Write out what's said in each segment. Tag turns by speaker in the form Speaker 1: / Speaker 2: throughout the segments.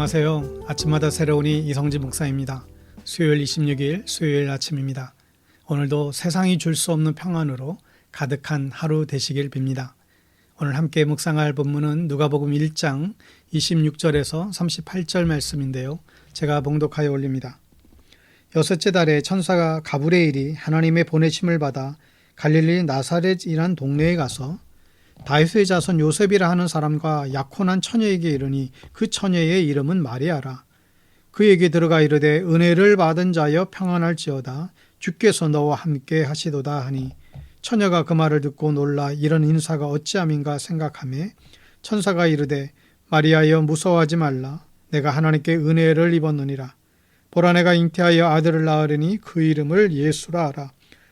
Speaker 1: 안녕하세요. 아침마다 새로우니 이성지 목사입니다. 수요일 26일 수요일 아침입니다. 오늘도 세상이 줄 수 없는 평안으로 가득한 하루 되시길 빕니다. 오늘 함께 묵상할 본문은 누가복음 1장 26절에서 38절 말씀인데요. 제가 봉독하여 올립니다. 여섯째 달에 천사가 가브레일이 하나님의 보내심을 받아 갈릴리 나사렛이란 동네에 가서 다윗의 자손 요셉이라 하는 사람과 약혼한 처녀에게 이르니 그 처녀의 이름은 마리아라. 그에게 들어가 이르되 은혜를 받은 자여 평안할지어다. 주께서 너와 함께 하시도다 하니 처녀가 그 말을 듣고 놀라 이런 인사가 어찌함인가 생각하매 천사가 이르되 마리아여 무서워하지 말라. 내가 하나님께 은혜를 입었느니라. 보라 내가 잉태하여 아들을 낳으리니 그 이름을 예수라 하라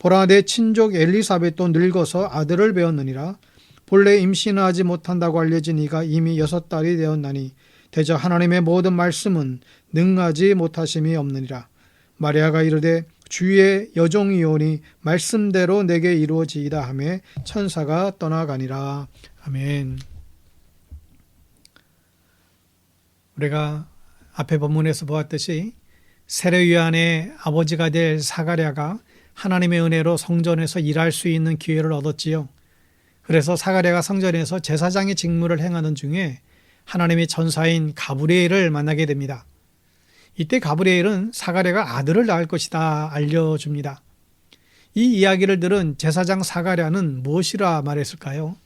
Speaker 1: 보라 내 친족 엘리사벳도 늙어서 아들을 배웠느니라. 본래 임신하지 못한다고 알려진 이가 이미 여섯 달이 되었나니 대저 하나님의 모든 말씀은 능하지 못하심이 없느니라. 마리아가 이르되 주의 여종이오니 말씀대로 내게 이루어지이다 하매 천사가 떠나가니라. 아멘. 우리가 앞에 본문에서 보았듯이 세례요한의 아버지가 될 사가랴가 하나님의 은혜로 성전에서 일할 수 있는 기회를 얻었지요. 그래서 사가랴가 성전에서 제사장의 직무를 행하는 중에 하나님의 전사인 가브리엘을 만나게 됩니다. 이때 가브리엘은 사가랴가 아들을 낳을 것이다 알려줍니다. 이 이야기를 들은 제사장 사가랴는 무엇이라 말했을까요?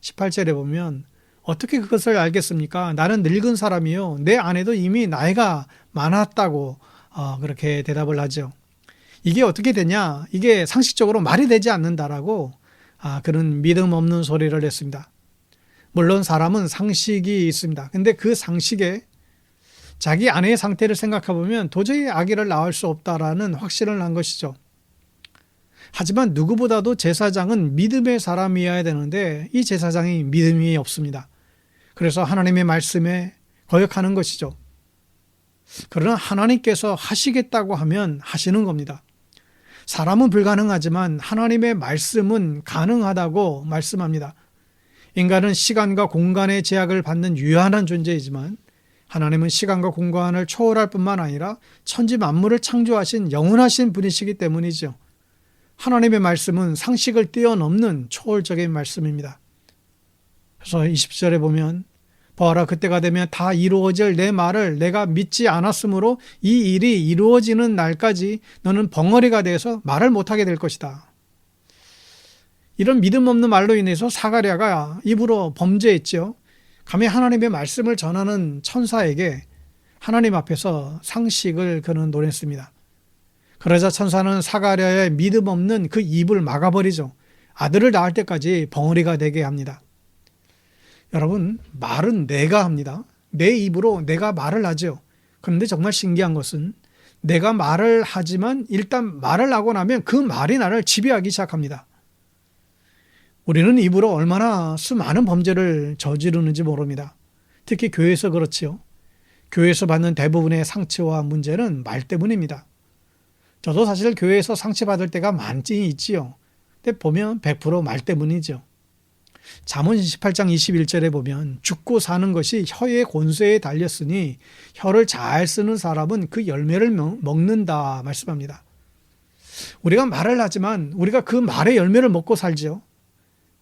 Speaker 1: 18절에 보면 어떻게 그것을 알겠습니까? 나는 늙은 사람이요. 내 아내도 이미 나이가 많았다고 어, 그렇게 대답을 하죠. 이게 어떻게 되냐? 이게 상식적으로 말이 되지 않는다라고 아, 그런 믿음 없는 소리를 했습니다. 물론 사람은 상식이 있습니다. 근데 그 상식에 자기 아내의 상태를 생각해 보면 도저히 아기를 낳을 수 없다라는 확신을 한 것이죠. 하지만 누구보다도 제사장은 믿음의 사람이어야 되는데 이 제사장이 믿음이 없습니다. 그래서 하나님의 말씀에 거역하는 것이죠. 그러나 하나님께서 하시겠다고 하면 하시는 겁니다. 사람은 불가능하지만 하나님의 말씀은 가능하다고 말씀합니다. 인간은 시간과 공간의 제약을 받는 유한한 존재이지만 하나님은 시간과 공간을 초월할 뿐만 아니라 천지 만물을 창조하신 영원하신 분이시기 때문이죠. 하나님의 말씀은 상식을 뛰어넘는 초월적인 말씀입니다. 그래서 20절에 보면 보아라 그때가 되면 다 이루어질 내 말을 내가 믿지 않았으므로 이 일이 이루어지는 날까지 너는 벙어리가 돼서 말을 못하게 될 것이다. 이런 믿음 없는 말로 인해서 사가랴가 입으로 범죄했죠. 감히 하나님의 말씀을 전하는 천사에게 하나님 앞에서 상식을 그는 노렸습니다. 그러자 천사는 사가랴의 믿음 없는 그 입을 막아버리죠. 아들을 낳을 때까지 벙어리가 되게 합니다. 여러분, 말은 내가 합니다. 내 입으로 내가 말을 하죠. 그런데 정말 신기한 것은 내가 말을 하지만 일단 말을 하고 나면 그 말이 나를 지배하기 시작합니다. 우리는 입으로 얼마나 수많은 범죄를 저지르는지 모릅니다. 특히 교회에서 그렇지요. 교회에서 받는 대부분의 상처와 문제는 말 때문입니다. 저도 사실 교회에서 상처 받을 때가 많지 있지요. 근데 보면 100%말 때문이죠. 잠언 18장 21절에 보면 죽고 사는 것이 혀의 곤쇠에 달렸으니 혀를 잘 쓰는 사람은 그 열매를 먹는다 말씀합니다. 우리가 말을 하지만 우리가 그 말의 열매를 먹고 살죠.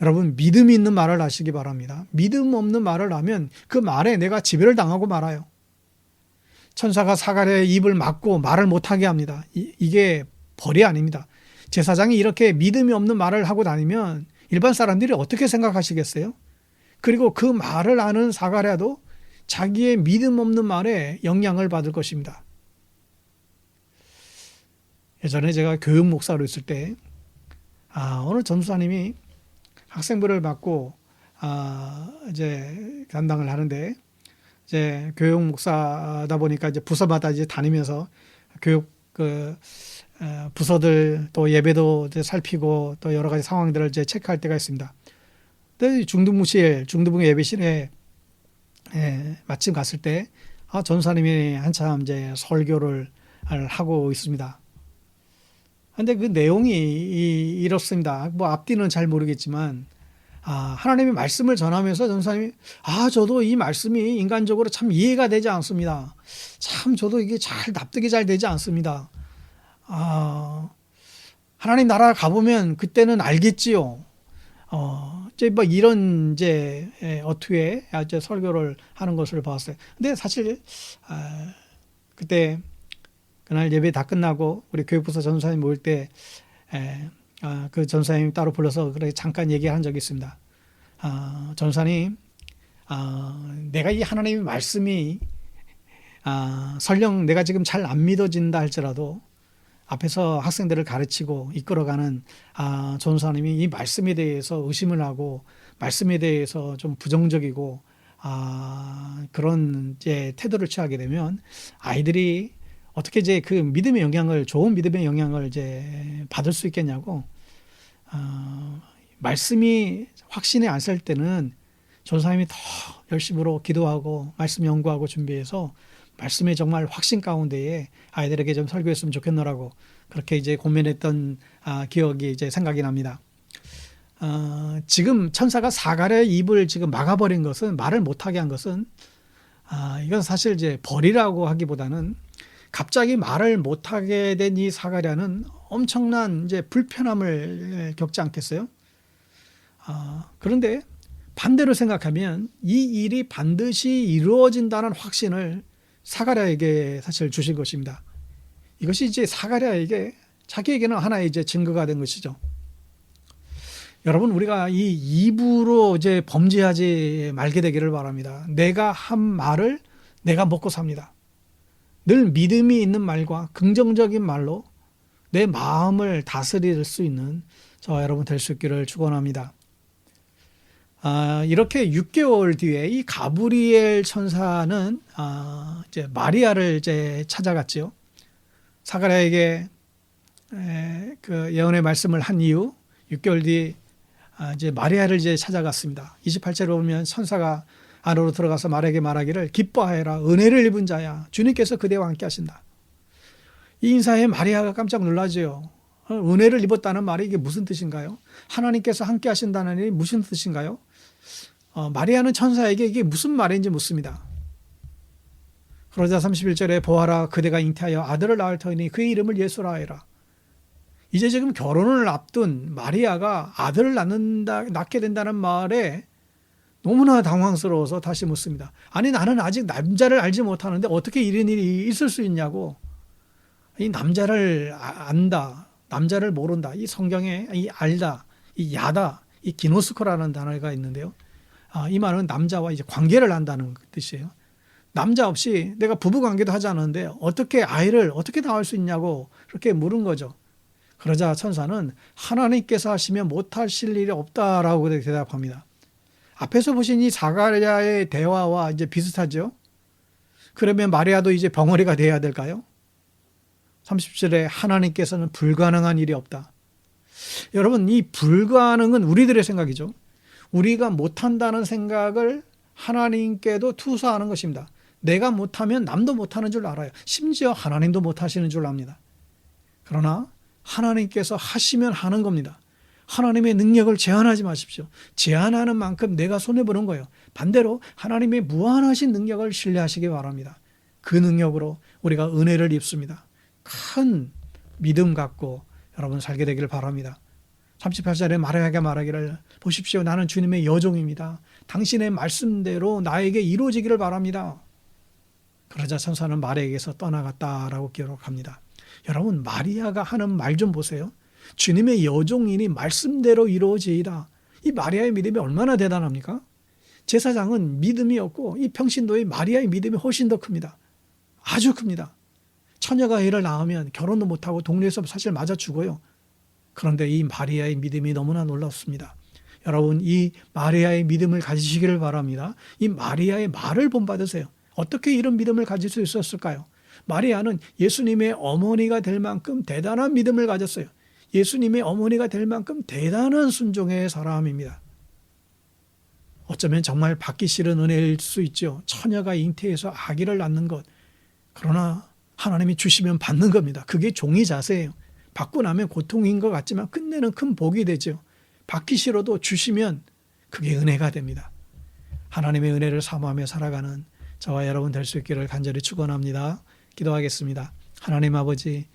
Speaker 1: 여러분 믿음이 있는 말을 하시기 바랍니다. 믿음 없는 말을 하면 그 말에 내가 지배를 당하고 말아요. 천사가 사가랴의 입을 막고 말을 못하게 합니다. 이, 이게 벌이 아닙니다. 제사장이 이렇게 믿음이 없는 말을 하고 다니면 일반 사람들이 어떻게 생각하시겠어요? 그리고 그 말을 아는 사가랴도 자기의 믿음 없는 말에 영향을 받을 것입니다. 예전에 제가 교육 목사로 있을 때, 아, 어느 전수사님이 학생부를 맡고, 아, 이제 담당을 하는데, 이제 교육 목사다 보니까 이제 부서마다 이제 다니면서 교육 그 어, 부서들 또 예배도 이제 살피고 또 여러 가지 상황들을 이제 체크할 때가 있습니다. 근데 중등부실, 중등부 예배실에 예, 마침 갔을 때 아, 전사님이 한참 이제 설교를 하고 있습니다. 근데 그 내용이 이- 이렇습니다. 뭐 앞뒤는 잘 모르겠지만 아, 하나님의 말씀을 전하면서 전사님이 아, 저도 이 말씀이 인간적으로 참 이해가 되지 않습니다. 참 저도 이게 잘 납득이 잘 되지 않습니다. 아, 하나님 나라 가보면 그때는 알겠지요. 어, 이제 뭐 이런 이제 예, 어투에 이제 설교를 하는 것을 봤어요. 근데 사실 아, 그때 그날 예배 다 끝나고 우리 교육부서 전사님 모일 때 에, 아, 그 전사님 따로 불러서 그렇게 잠깐 얘기한 적이 있습니다. 아, 전사님, 아, 내가 이 하나님의 말씀이 아, 설령 내가 지금 잘 안 믿어진다 할지라도 앞에서 학생들을 가르치고 이끌어가는 아, 전사님이 이 말씀에 대해서 의심을 하고 말씀에 대해서 좀 부정적이고 아, 그런 이제 태도를 취하게 되면 아이들이 어떻게 이제 그 믿음의 영향을 좋은 믿음의 영향을 이제 받을 수 있겠냐고 어, 말씀이 확신이 안설 때는 전사님이 더 열심으로 기도하고 말씀 연구하고 준비해서 말씀에 정말 확신 가운데에 아이들에게 좀 설교했으면 좋겠노라고 그렇게 이제 고민했던 아, 기억이 이제 생각이 납니다. 어, 지금 천사가 사갈의 입을 지금 막아버린 것은 말을 못하게 한 것은 아, 이건 사실 이제 벌이라고 하기보다는 갑자기 말을 못하게 된 이 사가랴는 엄청난 이제 불편함을 겪지 않겠어요? 아, 그런데 반대로 생각하면 이 일이 반드시 이루어진다는 확신을 사가랴에게 사실 주신 것입니다. 이것이 이제 사가랴에게 자기에게는 하나의 이제 증거가 된 것이죠. 여러분 우리가 이 입으로 이제 범죄하지 말게 되기를 바랍니다. 내가 한 말을 내가 먹고 삽니다. 늘 믿음이 있는 말과 긍정적인 말로 내 마음을 다스릴 수 있는 저 여러분 될 수 있기를 축원합니다. 아, 이렇게 6개월 뒤에 이 가브리엘 천사는 아, 이제 마리아를 이제 찾아갔지요. 사가랴에게 에, 그 예언의 말씀을 한 이후 6개월 뒤 아, 이제 마리아를 이제 찾아갔습니다. 28절에 보면 천사가 안으로 들어가서 말에게 말하기를 기뻐하여라 은혜를 입은 자야 주님께서 그대와 함께 하신다. 이 인사에 마리아가 깜짝 놀라지요. 어, 은혜를 입었다는 말이 이게 무슨 뜻인가요? 하나님께서 함께 하신다는 일이 무슨 뜻인가요? 어, 마리아는 천사에게 이게 무슨 말인지 묻습니다. 그러자 31절에 보아라 그대가 잉태하여 아들을 낳을 터이니 그의 이름을 예수라 하여라. 이제 지금 결혼을 앞둔 마리아가 아들을 낳는다, 낳게 된다는 말에 너무나 당황스러워서 다시 묻습니다. 아니 나는 아직 남자를 알지 못하는데 어떻게 이런 일이 있을 수 있냐고. 이 남자를 아- 안다, 남자를 모른다. 이 성경에 이 알다, 이 야다, 이 기노스코라는 단어가 있는데요. 아, 이 말은 남자와 이제 관계를 한다는 뜻이에요. 남자 없이 내가 부부 관계도 하지 않았는데 어떻게 아이를 어떻게 낳을 수 있냐고 그렇게 물은 거죠. 그러자 천사는 하나님께서 하시면 못하실 일이 없다라고 대답합니다. 앞에서 보신 이 사가랴의 대화와 이제 비슷하죠. 그러면 마리아도 이제 벙어리가 돼야 될까요? 30절에 하나님께서는 불가능한 일이 없다. 여러분, 이 불가능은 우리들의 생각이죠. 우리가 못한다는 생각을 하나님께도 투사하는 것입니다. 내가 못하면 남도 못하는 줄 알아요. 심지어 하나님도 못하시는 줄 압니다. 그러나 하나님께서 하시면 하는 겁니다. 하나님의 능력을 제한하지 마십시오. 제한하는 만큼 내가 손해보는 거예요. 반대로 하나님의 무한하신 능력을 신뢰하시기 바랍니다. 그 능력으로 우리가 은혜를 입습니다. 큰 믿음 갖고 여러분 살게 되기를 바랍니다. 38절에 말하게 말하기를 보십시오. 나는 주님의 여종입니다. 당신의 말씀대로 나에게 이루어지기를 바랍니다. 그러자 천사는 마리아에게서 떠나갔다라고 기록합니다. 여러분 마리아가 하는 말 좀 보세요. 주님의 여종이니 말씀대로 이루어지이다. 이 마리아의 믿음이 얼마나 대단합니까? 제사장은 믿음이 없고 이 평신도의 마리아의 믿음이 훨씬 더 큽니다. 아주 큽니다. 처녀가 애를 낳으면 결혼도 못하고 동네에서 사실 맞아 죽어요. 그런데 이 마리아의 믿음이 너무나 놀랍습니다. 여러분 이 마리아의 믿음을 가지시기를 바랍니다. 이 마리아의 말을 본받으세요. 어떻게 이런 믿음을 가질 수 있었을까요? 마리아는 예수님의 어머니가 될 만큼 대단한 믿음을 가졌어요. 예수님의 어머니가 될 만큼 대단한 순종의 사람입니다. 어쩌면 정말 받기 싫은 은혜일 수 있죠. 처녀가 잉태해서 아기를 낳는 것. 그러나 하나님이 주시면 받는 겁니다. 그게 종이 자세예요. 받고 나면 고통인 것 같지만 끝내는 큰 복이 되죠. 받기 싫어도 주시면 그게 은혜가 됩니다. 하나님의 은혜를 사모하며 살아가는 저와 여러분 될 수 있기를 간절히 축원합니다. 기도하겠습니다. 하나님 아버지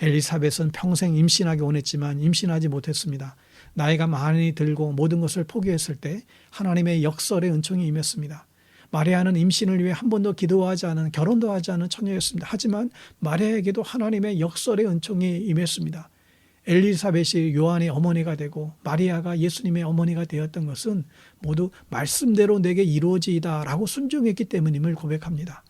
Speaker 1: 엘리사벳은 평생 임신하기 원했지만 임신하지 못했습니다. 나이가 많이 들고 모든 것을 포기했을 때 하나님의 역설의 은총이 임했습니다. 마리아는 임신을 위해 한 번도 기도하지 않은 결혼도 하지 않은 처녀였습니다. 하지만 마리아에게도 하나님의 역설의 은총이 임했습니다. 엘리사벳이 요한의 어머니가 되고 마리아가 예수님의 어머니가 되었던 것은 모두 말씀대로 내게 이루어지이다라고 순종했기 때문임을 고백합니다.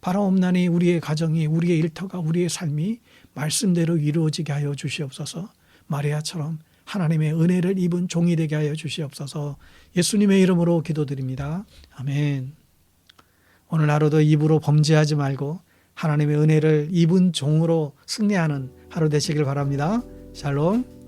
Speaker 1: 바라옵나니 우리의 가정이 우리의 일터가 우리의 삶이 말씀대로 이루어지게 하여 주시옵소서. 마리아처럼 하나님의 은혜를 입은 종이 되게 하여 주시옵소서. 예수님의 이름으로 기도드립니다. 아멘. 오늘 하루도 입으로 범죄하지 말고 하나님의 은혜를 입은 종으로 승리하는 하루 되시길 바랍니다. 샬롬.